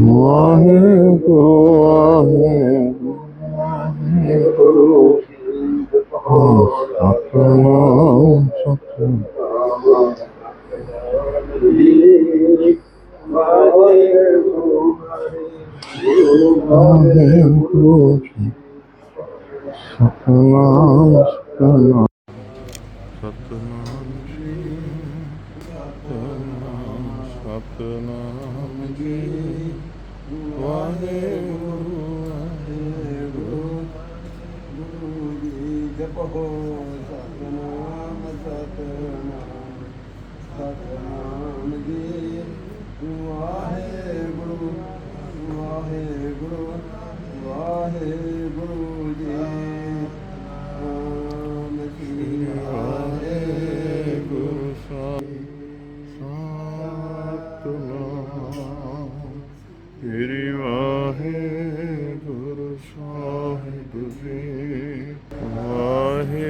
ਵਾਹਿਗੁਰੂ ਵਾਹਿਗੁਰੂ ਸਤਨਾਮ ਸਤਨਾਮ ਵਾਹਿਗੁਰੂ ਜੀ ਸਤਨਾਮ ਸਤਨਾਮ ਸਤਨਾਮ ਜੀ ਸਤਨਾਮ ਸਤਨਾਮ ਜੀ ਜੀ ਸਤਨਾਮ ਸਤਨਾਮ ਸਤਨਾਮ ਜੀ ਵਾਹਿਗੁਰੂ ਵਾਹਿਗੁਰੂ ਵਾਹਿਗੁਰੂ ਜੀ ਨਾਮ ਜੀ ਵਾਹਿਗੁਰੂ ਸਾਹਿਬ ਸਤਨਾਮ ਤੇਰੀ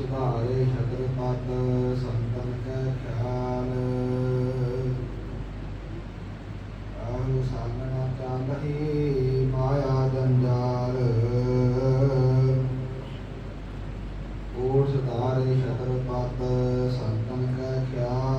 ਉਹ ਸੁਧਾਰੇ ਛਤਰ ਪਦ ਸੰਤਨ ਕੈ ਖਿਆਲ। ਆਹੂ ਸਾਗਣਾ ਚਾਲਹੀ ਮਾਇਆ ਜੰਜਾਲ। ਓਰ ਸਦਾਰੇ ਛਤਰ ਪਤ ਸੰਤਨ ਕੈ ਖਿਆਲ।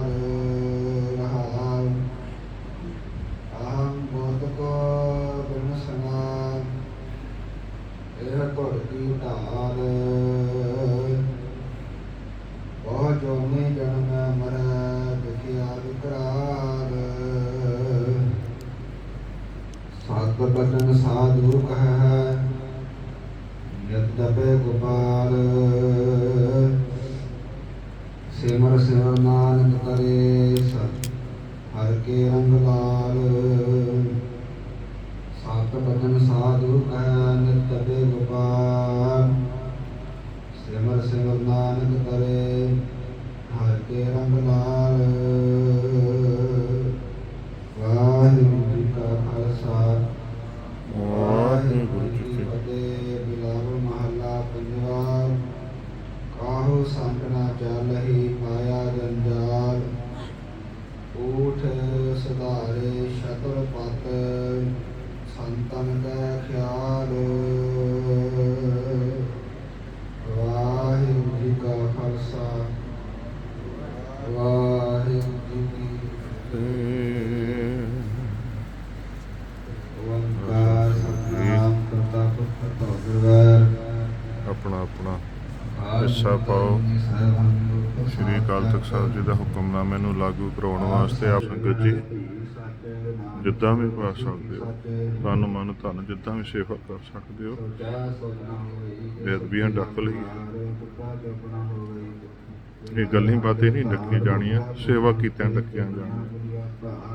ਬਚਨ ਸਾਧੂ ਕਹੈ ਨਿਤ ਗੋਪਾਲ। ਸਿਮਰ ਸਿਮਰ ਨਾਨਕ ਕਰੇ ਸਤ, ਹਰ ਕੇ ਰੰਗ ਲਾਲ। ਸਤ ਬਚਨ ਸਾਧੂ ਕਹੈ ਨਿਤ ਗੋਪਾਲ। ਸਿਮਰ ਸਿਮਰ ਨਾਨਕ ਕਰੇ ਹਰ ਕੇ ਰੰਗ ਲਾਲ। ਵਾਹਿਗੁਰੂ ਜੀ ਕਾ ਖਾਲਸਾ। ਸਧਾਰੇ ਸ਼ਤਰ ਪਤ ਸੰਤਨ ਕੈ ਖਿਆਲ। ਹਿੱਸਾ ਪਾਓ। ਸ਼੍ਰੀ ਅਕਾਲ ਤਖਤ ਸਾਹਿਬ ਜੀ ਦਾ ਹੁਕਮਨਾਮੇ ਨੂੰ ਲਾਗੂ ਕਰਾਉਣ ਵਾਸਤੇ ਆਪ ਸੰਗਤ ਜੀ, ਜਿੱਦਾਂ ਵੀ ਪਾ ਸਕਦੇ ਹੋ। ਤਨ ਮਨ ਧਨ ਜਿੱਦਾਂ ਵੀ ਸੇਵਾ ਕਰ ਸਕਦੇ ਹੋ। ਬੇਅਦਬੀਆਂ ਡੱਕ ਲਈ। ਇਹ ਗੱਲਾਂ ਬਾਤਾਂ ਨਹੀਂ ਡੱਕੀਆਂ ਜਾਣੀਆਂ। ਸੇਵਾ ਕੀਤਿਆਂ ਡੱਕੀਆਂ ਜਾਣੀਆਂ।